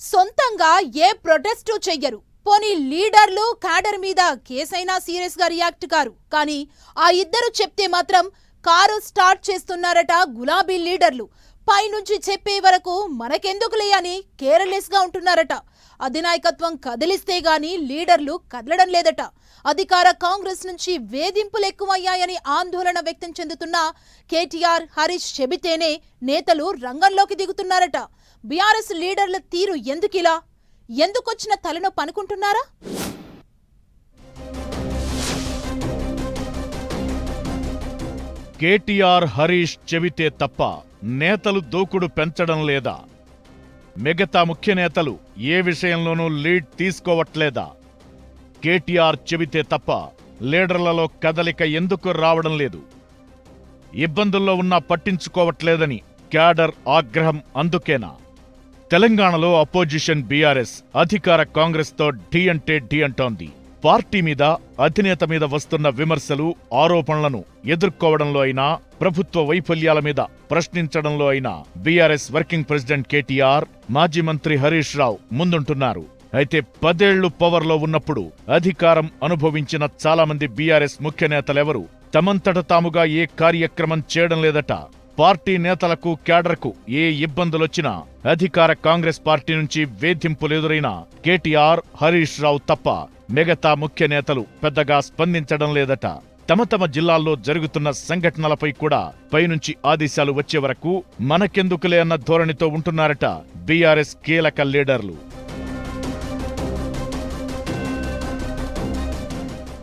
సొంతంగా ఏ ప్రొటెస్టు చెయ్యరు. పోనీ లీడర్లు క్యాడర్ మీద కేసైనా సీరియస్గా రియాక్ట్ కారు. కానీ ఆ ఇద్దరు చెప్తే మాత్రం కారు స్టార్ట్ చేస్తున్నారట గులాబీ లీడర్లు. పైనుంచి చెప్పే వరకు మనకెందుకులే అని కేర్లెస్గా ఉంటున్నారట. అధినాయకత్వం కదిలిస్తే గాని లీడర్లు కదలడం లేదట. అధికార కాంగ్రెస్ నుంచి వేధింపులు ఎక్కువయ్యాయని ఆందోళన వ్యక్తం చెందుతున్న కేటీఆర్ హరీష్ చెబితేనే నేతలు రంగంలోకి దిగుతున్నారట. బీఆర్ఎస్ లీడర్ల తీరు ఎందుకిలా ఎందుకొచ్చిన తలనొప్పి అనుకుంటున్నారా కేటీఆర్ హరీష్ చెబితే తప్ప నేతలు దూకుడు పెంచడం లేదా? మిగతా ముఖ్య నేతలు ఏ విషయంలోనూ లీడ్ తీసుకోవట్లేదా? కేటీఆర్ చెబితే తప్ప లీడర్లలో కదలిక ఎందుకు రావడం లేదు? ఇబ్బందుల్లో ఉన్నా పట్టించుకోవట్లేదని క్యాడర్ ఆగ్రహం అందుకేనా? తెలంగాణలో అపోజిషన్ బీఆర్ఎస్ అధికార కాంగ్రెస్తో ఢీ అంటే ఢీ అంటోంది. పార్టీ మీద అధినేత మీద వస్తున్న విమర్శలు ఆరోపణలను ఎదుర్కోవడంలో అయినా ప్రభుత్వ వైఫల్యాల మీద ప్రశ్నించడంలో అయినా బీఆర్ఎస్ వర్కింగ్ ప్రెసిడెంట్ కేటీఆర్ మాజీ మంత్రి హరీష్ రావు ముందుంటున్నారు. అయితే పదేళ్ళు పవర్లో ఉన్నప్పుడు అధికారం అనుభవించిన చాలామంది బీఆర్ఎస్ ముఖ్య నేతలెవరూ? తమంతట తాముగా ఏ కార్యక్రమం చేయడం లేదట? పార్టీ నేతలకు క్యాడర్కు ఏ ఇబ్బందులొచ్చినా అధికార కాంగ్రెస్ పార్టీ నుంచి వేధింపులు ఎదురైన కేటీఆర్ హరీష్ రావు తప్ప మిగతా ముఖ్య నేతలు పెద్దగా స్పందించడం లేదట. తమ తమ జిల్లాల్లో జరుగుతున్న సంఘటనలపై కూడా పైనుంచి ఆదేశాలు వచ్చే వరకు మనకెందుకులే అన్న ధోరణితో ఉంటున్నారట బీఆర్ఎస్ కీలక లీడర్లు.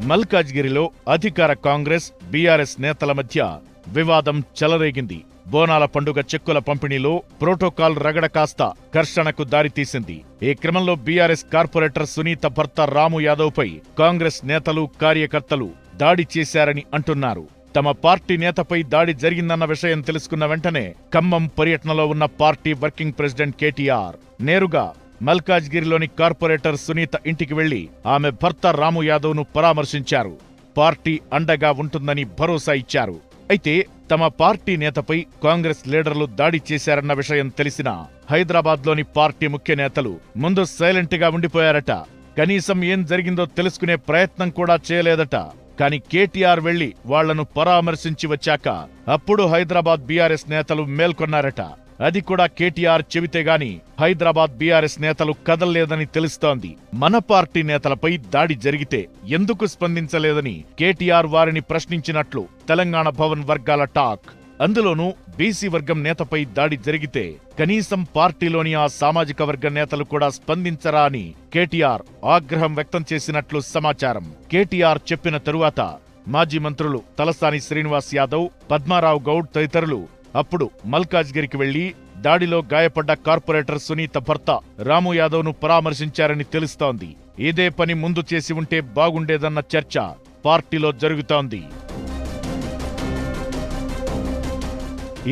మల్కాజ్గిరిలో అధికార కాంగ్రెస్ బీఆర్ఎస్ నేతల మధ్య వివాదం చెలరేగింది. బోనాల పండుగ చెక్కుల పంపిణీలో ప్రోటోకాల్ రగడ కాస్త ఘర్షణకు దారితీసింది. ఈ క్రమంలో బీఆర్ఎస్ కార్పొరేటర్ సునీత భర్త రాము యాదవ్పై కాంగ్రెస్ నేతలు కార్యకర్తలు దాడి చేశారని అంటున్నారు. తమ పార్టీ నేతపై దాడి జరిగిందన్న విషయం తెలుసుకున్న వెంటనే ఖమ్మం పర్యటనలో ఉన్న పార్టీ వర్కింగ్ ప్రెసిడెంట్ కేటీఆర్ నేరుగా మల్కాజ్గిరిలోని కార్పొరేటర్ సునీత ఇంటికి వెళ్ళి ఆమె భర్త రాము యాదవ్ను పరామర్శించారు. పార్టీ అండగా ఉంటుందని భరోసా ఇచ్చారు. అయితే తమ పార్టీ నేతపై కాంగ్రెస్ లీడర్లు దాడి చేశారన్న విషయం తెలిసినా హైదరాబాద్లోని పార్టీ ముఖ్య నేతలు ముందు సైలెంట్గా ఉండిపోయారట. కనీసం ఏం జరిగిందో తెలుసుకునే ప్రయత్నం కూడా చేయలేదట. కాని కేటీఆర్ వెళ్ళి వాళ్ళను పరామర్శించి వచ్చాక అప్పుడు హైదరాబాద్ బీఆర్ఎస్ నేతలు మేల్కొన్నారట. అది కూడా కేటీఆర్ చెబితే గాని హైదరాబాద్ బీఆర్ఎస్ నేతలు కదల్లేదని తెలుస్తోంది. మన పార్టీ నేతలపై దాడి జరిగితే ఎందుకు స్పందించలేదని కేటీఆర్ వారిని ప్రశ్నించినట్లు తెలంగాణ భవన్ వర్గాల టాక్. అందులోనూ బీసీ వర్గం నేతపై దాడి జరిగితే కనీసం పార్టీలోని ఆ సామాజిక వర్గ నేతలు కూడా స్పందించరా అని కేటీఆర్ ఆగ్రహం వ్యక్తం చేసినట్లు సమాచారం. కేటీఆర్ చెప్పిన తరువాత మాజీ మంత్రులు తలసాని శ్రీనివాస్ యాదవ్ పద్మారావు గౌడ్ తదితరులు అప్పుడు మల్కాజ్గిరికి వెళ్ళి దాడిలో గాయపడ్డ కార్పొరేటర్ సునీత భర్త రాము యాదవ్ను పరామర్శించారని తెలుస్తోంది. ఇదే పని ముందు చేసి ఉంటే బాగుండేదన్న చర్చ పార్టీలో జరుగుతోంది.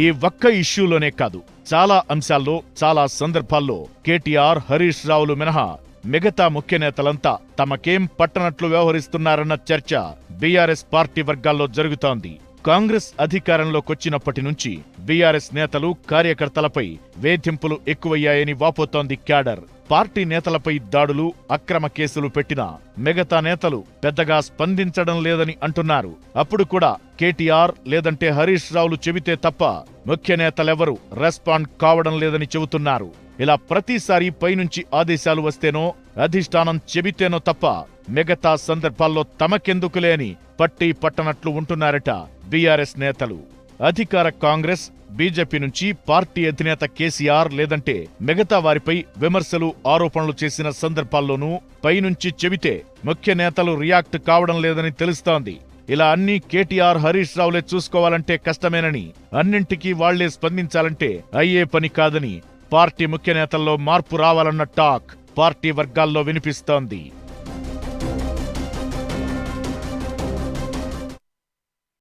ఈ ఒక్క ఇష్యూలోనే కాదు చాలా అంశాల్లో చాలా సందర్భాల్లో కేటీఆర్ హరీష్ రావులు మినహా మిగతా ముఖ్య నేతలంతా తమకేం పట్టనట్లు వ్యవహరిస్తున్నారన్న చర్చ బీఆర్ఎస్ పార్టీ వర్గాల్లో జరుగుతోంది. కాంగ్రెస్ అధికారంలోకొచ్చినప్పటి నుంచి బీఆర్ఎస్ నేతలు కార్యకర్తలపై వేధింపులు ఎక్కువయ్యాయని వాపోతోంది క్యాడర్. పార్టీ నేతలపై దాడులు అక్రమ కేసులు పెట్టినా మిగతా నేతలు పెద్దగా స్పందించడం లేదని అంటున్నారు. అప్పుడు కూడా కేటీఆర్ లేదంటే హరీష్ రావులు చెబితే తప్ప ముఖ్య నేతలెవరూ రెస్పాండ్ కావడం లేదని చెబుతున్నారు. ఇలా ప్రతిసారి పైనుంచి ఆదేశాలు వస్తేనో అధిష్టానం చెబితేనో తప్ప మిగతా సందర్భాల్లో తమకెందుకులేని పట్టి పట్టనట్లు ఉంటున్నారట బీఆర్ఎస్ నేతలు. అధికార కాంగ్రెస్ బీజేపీ నుంచి పార్టీ అధినేత కేసీఆర్ లేదంటే మిగతా వారిపై విమర్శలు ఆరోపణలు చేసిన సందర్భాల్లోనూ పైనుంచి చెబితే ముఖ్య నేతలు రియాక్ట్ కావడం లేదని తెలుస్తోంది. ఇలా అన్ని కేటీఆర్ హరీష్ రావులే చూసుకోవాలంటే కష్టమేనని అన్నింటికీ వాళ్ళే స్పందించాలంటే అయ్యే పని కాదని పార్టీ ముఖ్య నేతల్లో మార్పు రావాలన్న టాక్ పార్టీ వర్గాల్లో వినిపిస్తోంది.